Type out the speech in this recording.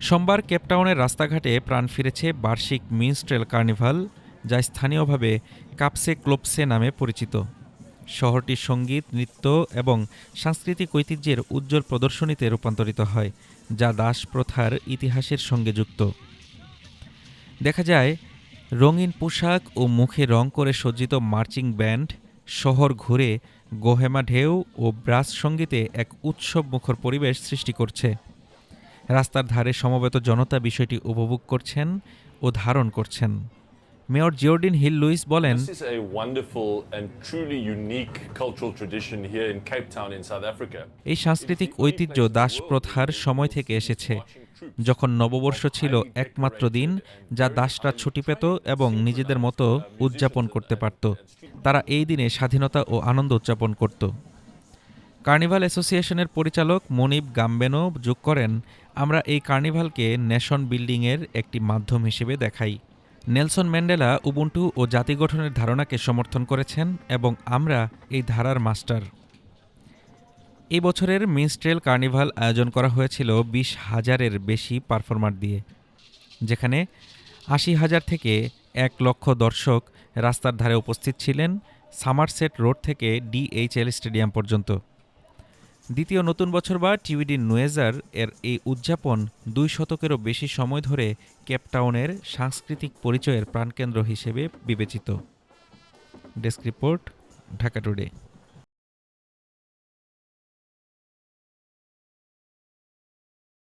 সোমবার কেপটাউনের রাস্তাঘাটে প্রাণ ফিরেছে বার্ষিক মিনস্ট্রেল কার্নিভাল, যা স্থানীয়ভাবে কাপসে ক্লোপসে নামে পরিচিত। শহরটির সংগীত, নৃত্য এবং সাংস্কৃতিক ঐতিহ্যের উজ্জ্বল প্রদর্শনীতে রূপান্তরিত হয়, যা দাস প্রথার ইতিহাসের সঙ্গে যুক্ত। দেখা যায়, রঙিন পোশাক ও মুখে রং করে সজ্জিত মার্চিং ব্যান্ড, শহর ঘুরে গোহেমা ঢেউ ও ব্রাস সঙ্গীতে এক উৎসব মুখর পরিবেশ সৃষ্টি করছে। রাস্তার ধারে সমবেত জনতা বিষয়টি উপভোগ করছেন ও ধারণ করছেন। মেয়র জিওর্ডিন হিল লুইস বলেন This is a wonderful and truly unique cultural tradition here in Cape Town in South Africa. এই সাংস্কৃতিক ঐতিহ্য দাস প্রথার সময় থেকে এসেছে যখন নববর্ষ ছিল একমাত্র দিন যা দাসরা ছুটি পেত এবং নিজেদের মতো উদযাপন করতে পারত। তারা এই দিনে স্বাধীনতা ও আনন্দ উদযাপন করত। কার্নিভাল অ্যাসোসিয়েশনের পরিচালক মনিব গাম্বেনো যোগ করেন, আমরা এই কার্নিভালকে নেশন বিল্ডিংয়ের একটি মাধ্যম হিসেবে দেখাই। নেলসন ম্যান্ডেলা, উবুন্টু ও জাতি গঠনের ধারণাকে সমর্থন করেছেন এবং আমরা এই ধারার মাস্টার। এই বছরের মিনস্ট্রেল কার্নিভাল আয়োজন করা হয়েছিল বিশ হাজারের বেশি পারফর্মার দিয়ে, যেখানে আশি হাজার থেকে এক লক্ষ দর্শক রাস্তার ধারে উপস্থিত ছিলেন সামারসেট রোড থেকে ডিএইচএল স্টেডিয়াম পর্যন্ত। দ্বিতীয় নতুন বছর বা টিউডি নুয়েজার এর এই উদযাপন দুই শতকেরও বেশি সময় ধরে কেপটাউনের সাংস্কৃতিক পরিচয়ের প্রাণকেন্দ্র হিসেবে বিবেচিত। Desk report, Dhaka today.